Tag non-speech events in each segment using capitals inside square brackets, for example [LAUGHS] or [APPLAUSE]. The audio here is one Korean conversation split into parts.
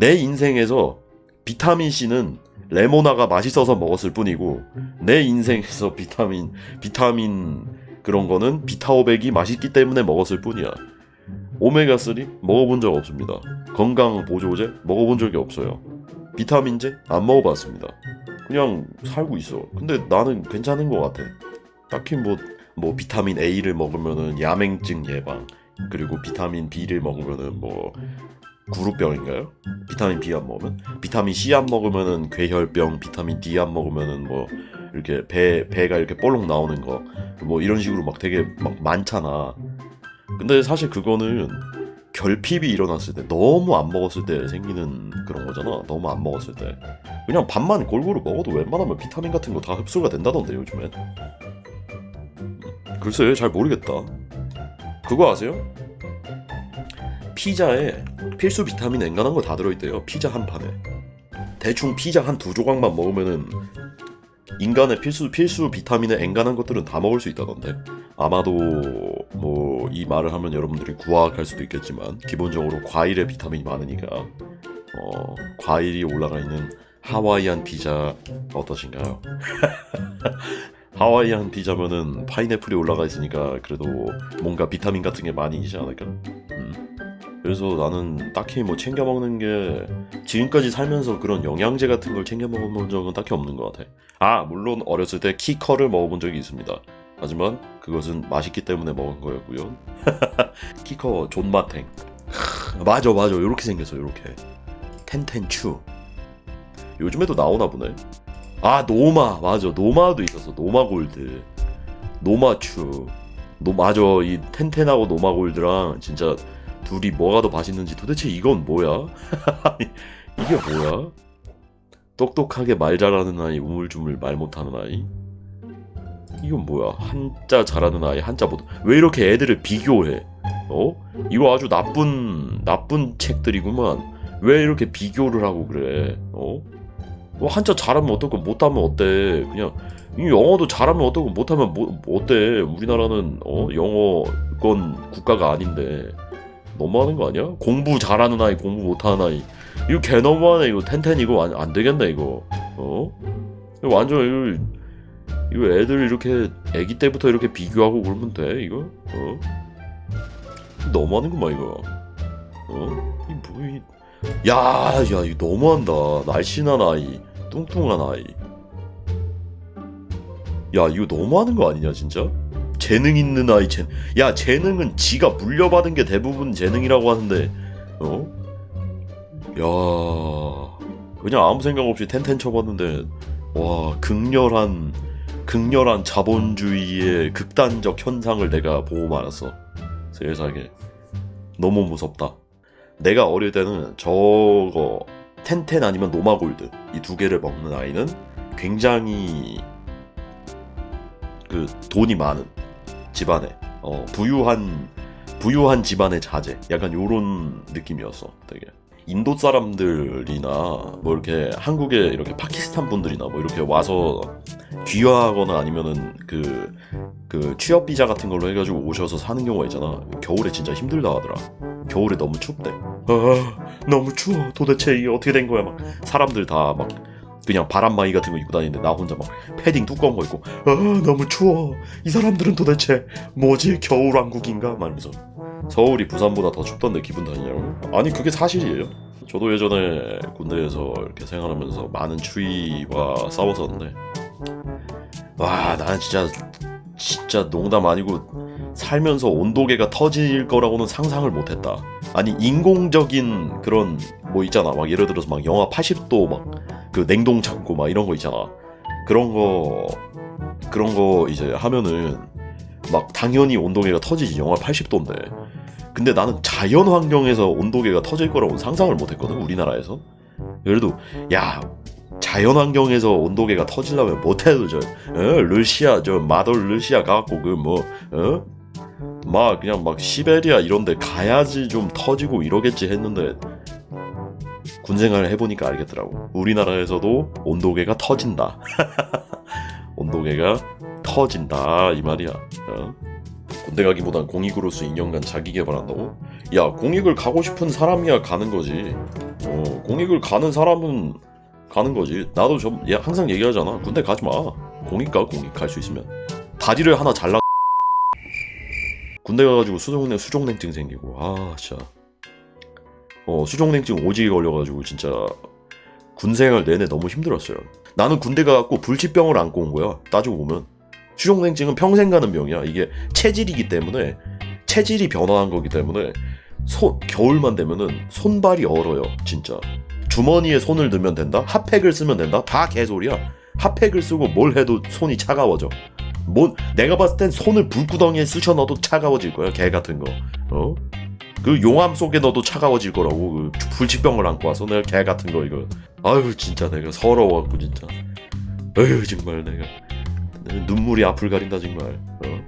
내 인생에서 비타민 C는 레모나가 맛있어서 먹었을 뿐이고 내 인생에서 비타민 비타민 그런 거는 비타오백이 맛있기 때문에 먹었을 뿐이야. 오메가 3 먹어본 적 없습니다. 건강 보조제 먹어본 적이 없어요. 비타민제 안 먹어봤습니다. 그냥 살고 있어. 근데 나는 괜찮은 것 같아. 딱히 뭐, 뭐 비타민 A를 먹으면은 야맹증 예방, 그리고 비타민 B를 먹으면은 뭐 구루병인가요? 비타민 B 안 먹으면 비타민 C 안 먹으면은 괴혈병, 비타민 D 안 먹으면은 뭐 이렇게 배 배가 이렇게 볼록 나오는 거 뭐 이런 식으로 막 되게 막 많잖아. 근데 사실 그거는 결핍이 일어났을 때 너무 안 먹었을 때 생기는 그런 거잖아. 너무 안 먹었을 때 그냥 밥만 골고루 먹어도 웬만하면 비타민 같은 거 다 흡수가 된다던데 요즘엔. 글쎄 잘 모르겠다. 그거 아세요? 피자에 필수 비타민 엔간한 거 다 들어있대요. 피자 한 판에. 대충 피자 한 두 조각만 먹으면은 인간의 필수 필수 비타민의 엔간한 것들은 다 먹을 수 있다던데. 아마도 뭐 이 말을 하면 여러분들이 구악할 수도 있겠지만 기본적으로 과일에 비타민이 많으니까 어 과일이 올라가 있는 하와이안 피자 어떠신가요? [LAUGHS] 하와이안 피자면은 파인애플이 올라가 있으니까 그래도 뭔가 비타민 같은 게 많이 있지 않을까? 음. 그래서 나는 딱히 뭐 챙겨 먹는 게 지금까지 살면서 그런 영양제 같은 걸 챙겨 먹어본 적은 딱히 없는 것 같아. 아 물론 어렸을 때 키커를 먹어본 적이 있습니다. 하지만 그것은 맛있기 때문에 먹은 거였고요. [LAUGHS] 키커 존맛탱. 맞아 맞아 이렇게 생겼어 이렇게. 텐텐추. 요즘에도 나오나 보네. 아 노마 맞아 노마도 있었어 노마 골드. 노마추. 노 맞아 이 텐텐하고 노마 골드랑 진짜 둘이 뭐가 더 맛있는지 도대체 이건 뭐야? [LAUGHS] 이게 뭐야? 똑똑하게 말 잘하는 아이, 우물쭈물 말 못하는 아이. 이건 뭐야? 한자 잘하는 아이, 한자 못. 왜 이렇게 애들을 비교해? 어? 이거 아주 나쁜 나쁜 책들이구만. 왜 이렇게 비교를 하고 그래? 어? 뭐 한자 잘하면 어떻고 못하면 어때? 그냥 이 영어도 잘하면 어떻고 못하면 뭐 어때? 우리나라는 어 영어권 국가가 아닌데. 너무하는 거 아니야? 공부 잘하는 아이, 공부 못하는 아이. 이거 개 너무하네. 이거 텐텐 이거 안, 안 되겠네 이거. 어? 이거 완전 이거 이거 애들 이렇게 아기 때부터 이렇게 비교하고 그러면 돼 이거? 어? 너무하는구만 이거. 어? 이 뭐? 이... 야, 야 이거 너무한다. 날씬한 아이, 뚱뚱한 아이. 야 이거 너무하는 거 아니냐 진짜? 재능 있는 아이 재. 야 재능은 지가 물려받은 게 대부분 재능이라고 하는데 어? 야 그냥 아무 생각 없이 텐텐 쳐봤는데 와 극렬한 극렬한 자본주의의 극단적 현상을 내가 보고 말았어 세상에 너무 무섭다 내가 어릴 때는 저거 텐텐 아니면 노마골드 이 두 개를 먹는 아이는 굉장히 그 돈이 많은 집안에 어, 부유한 부유한 집안의 자제. 약간 요런 느낌이었어 되게. 인도 사람들이나 뭐 이렇게 한국에 이렇게 파키스탄 분들이나 뭐 이렇게 와서 귀화하거나 아니면은 그, 그 취업 비자 같은 걸로 해가지고 오셔서 사는 경우가 있잖아. 겨울에 진짜 힘들다 하더라. 겨울에 너무 춥대. 아 너무 추워. 도대체 이게 어떻게 된 거야? 막 사람들 다 막 그냥 바람막이 같은 거 입고 다니는데 나 혼자 막 패딩 두꺼운 거 입고 아 너무 추워. 이 사람들은 도대체 뭐지? 겨울왕국인가? 말면서. 서울이 부산보다 더 춥던데 기분 탓이냐고. 아니 그게 사실이에요. 저도 예전에 군대에서 이렇게 생활하면서 많은 추위와 싸웠었는데 와 나는 진짜 진짜 농담 아니고 살면서 온도계가 터질 거라고는 상상을 못했다. 아니 인공적인 그런 뭐 있잖아. 막 예를 들어서 막 영하 80도 막 그 냉동 창고 막 이런 거 있잖아 그런 거 그런 거 이제 하면은 막 당연히 온도계가 터지지 영하 80도인데 근데 나는 자연 환경에서 온도계가 터질 거라고 상상을 못 했거든 우리나라에서 그래도 야 자연 환경에서 온도계가 터지려면 못해도 저 어? 러시아 저 마돌 러시아 가갖고 그뭐 어? 막 그냥 막 시베리아 이런데 가야지 좀 터지고 이러겠지 했는데 군생활 해보니까 알겠더라고 우리나라에서도 온도계가 터진다 [LAUGHS] 온도계가 터진다 이 말이야 어? 군대 가기보단 공익으로서 2년간 자기 개발한다고? 야 공익을 가고 싶은 사람이야 가는 거지 어 공익 공익을 가는 사람은 가는 거지. 나도 좀 야, 항상 얘기하잖아. 군대 가지 마. 공익 가 공익 갈 수 있으면 다리를 하나 잘라. 군대 가가지고 수족냉 수족냉증 생기고 아 진짜 어 수족냉증 오지게 걸려가지고 진짜 군생활 내내 너무 힘들었어요. 나는 군대 가갖고 불치병을 안고 온 거야. 따지고 보면 수족냉증은 평생 가는 병이야. 이게 체질이기 때문에 체질이 변화한 거기 때문에 손 겨울만 되면은 손발이 얼어요. 진짜 주머니에 손을 넣으면 된다. 핫팩을 쓰면 된다. 다 개소리야. 핫팩을 쓰고 뭘 해도 손이 차가워져. 뭐 내가 봤을 땐 손을 불구덩이에 쑤셔 넣어도 차가워질 거야. 개 같은 거. 어? 그 용암 속에 넣어도 차가워질 거라고. 그 불치병을 안고 와서 내가 개 같은 거 이거. 아유 진짜 내가 서러워갖고 진짜. 아유 정말 내가 눈물이 앞을 가린다 정말. 어?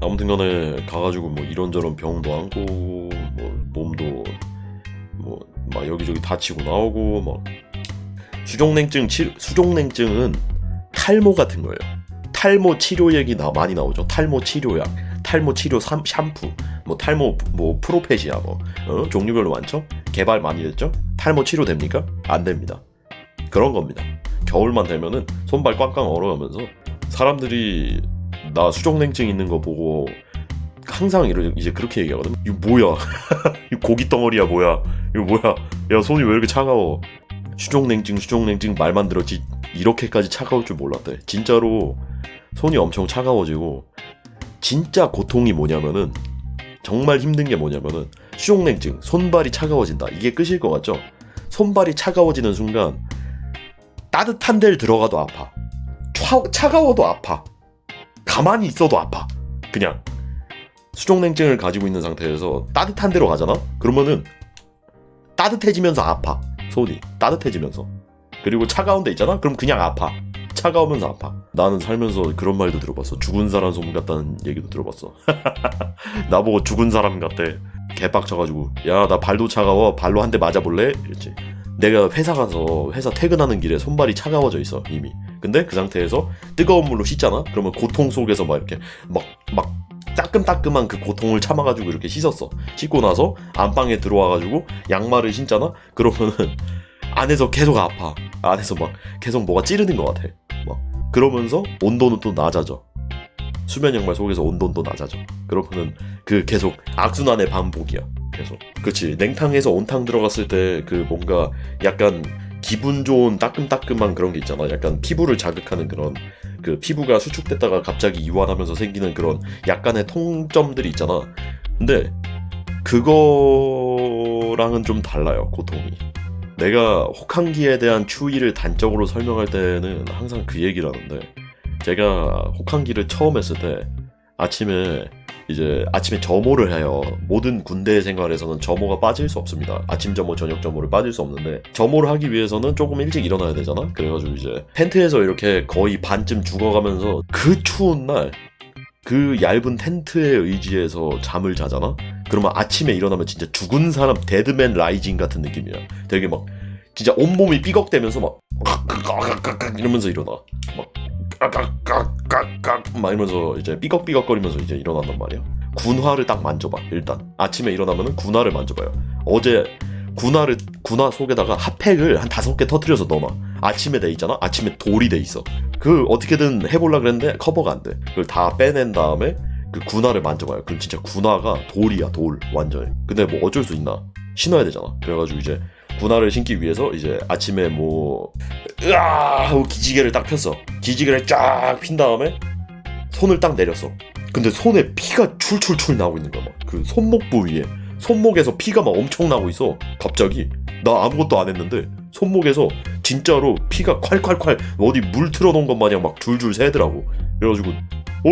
아무튼간에 가가지고 뭐 이런저런 병도 안고 뭐 몸도 뭐 막 여기저기 다치고 나오고 막 수족냉증 치 수족냉증은 탈모 같은 거예요. 탈모 치료 얘기 나 많이 나오죠. 탈모 치료약, 탈모 치료 삼, 샴푸, 뭐 탈모 뭐 프로페시아 뭐 어? 종류별로 많죠. 개발 많이 됐죠. 탈모 치료 됩니까? 안 됩니다. 그런 겁니다. 겨울만 되면은 손발 꽝꽝 얼어가면서 사람들이 나 수족냉증 있는 거 보고 항상 이러 이제 그렇게 얘기하거든. 이거 뭐야? [LAUGHS] 이 고기 덩어리야 뭐야? 이거 뭐야? 야 손이 왜 이렇게 차가워? 수족냉증 수족냉증 말만 들었지 이렇게까지 차가울 줄 몰랐대. 진짜로 손이 엄청 차가워지고 진짜 고통이 뭐냐면은 정말 힘든 게 뭐냐면은 수족냉증 손발이 차가워진다. 이게 끝일 것 같죠? 손발이 차가워지는 순간 따뜻한 데를 들어가도 아파. 차, 차가워도 아파. 가만히 있어도 아파. 그냥 수족냉증을 가지고 있는 상태에서 따뜻한 데로 가잖아? 그러면은 따뜻해지면서 아파. 손이 따뜻해지면서. 그리고 차가운 데 있잖아? 그럼 그냥 아파. 차가우면서 아파. 나는 살면서 그런 말도 들어봤어. 죽은 사람 소문 같다는 얘기도 들어봤어. [LAUGHS] 나보고 죽은 사람 같대. 개빡쳐가지고 야 나 발도 차가워 발로 한 대 맞아볼래? 이랬지. 내가 회사 가서 회사 퇴근하는 길에 손발이 차가워져 있어 이미. 근데 그 상태에서 뜨거운 물로 씻잖아? 그러면 고통 속에서 막 이렇게 막막 따끔따끔한 그 고통을 참아가지고 이렇게 씻었어. 씻고 나서 안방에 들어와가지고 양말을 신잖아? 그러면은 안에서 계속 아파. 안에서 막 계속 뭐가 찌르는 것 같아. 막 그러면서 온도는 또 낮아져. 수면 양말 속에서 온도는 또 낮아져. 그러면은 그 계속 악순환의 반복이야. 계속. 그치. 냉탕에서 온탕 들어갔을 때 그 뭔가 약간 기분 좋은 따끔따끔한 그런 게 있잖아. 약간 피부를 자극하는 그런 그 피부가 수축됐다가 갑자기 이완하면서 생기는 그런 약간의 통점들이 있잖아. 근데 그거랑은 좀 달라요. 고통이. 내가 혹한기에 대한 추위를 단적으로 설명할 때는 항상 그 얘기를 하는데 제가 혹한기를 처음 했을 때 아침에 이제 아침에 점호를 해요. 모든 군대 생활에서는 점호가 빠질 수 없습니다. 아침 점호, 저녁 점호를 빠질 수 없는데 점호를 하기 위해서는 조금 일찍 일어나야 되잖아. 그래가지고 이제 텐트에서 이렇게 거의 반쯤 죽어가면서 그 추운 날 그 얇은 텐트에 의지해서 잠을 자잖아. 그러면 아침에 일어나면 진짜 죽은 사람 데드맨 라이징 같은 느낌이야. 되게 막 진짜 온몸이 삐걱대면서 막 이러면서 일어나. 막 깍깍깍깍깍 막 이러면서 이제 삐걱삐걱거리면서 이제 일어난단 말이야. 군화를 딱 만져봐 일단 아침에 일어나면은 군화를 만져봐요. 어제 군화를 군화 속에다가 핫팩을 한 다섯 개 터트려서 넣어놔. 아침에 돼 있잖아. 아침에 돌이 돼 있어. 그 어떻게든 해보려 그랬는데 커버가 안 돼. 그걸 다 빼낸 다음에 그 군화를 만져봐요. 그럼 진짜 군화가 돌이야 돌 완전히. 근데 뭐 어쩔 수 있나? 신어야 되잖아. 그래가지고 이제 군화를 신기 위해서 이제 아침에 뭐 으아 하고 기지개를 딱 폈어. 기지개를 쫙 핀 다음에 손을 딱 내렸어. 근데 손에 피가 출출출 나오고 있는 거야. 막. 그 손목 부위에 손목에서 피가 막 엄청 나고 있어. 갑자기 나 아무것도 안 했는데 손목에서 진짜로 피가 콸콸콸 어디 물 틀어놓은 것 마냥 막 줄줄 새더라고. 그래가지고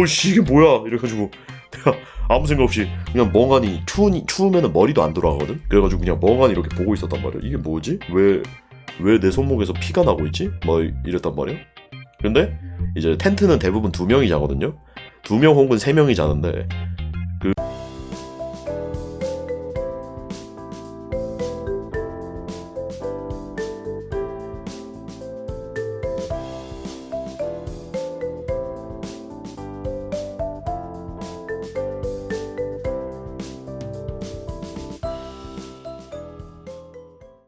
어씨 이게 뭐야 이래가지고 내가 아무 생각 없이 그냥 멍하니 추우니 추우면은 머리도 안 돌아가거든. 그래가지고 그냥 멍하니 이렇게 보고 있었단 말이야. 이게 뭐지? 왜 왜 내 손목에서 피가 나고 있지? 뭐 이랬단 말이야. 근데 이제 텐트는 대부분 두 명이 자거든요. 두 명 혹은 세 명이 자는데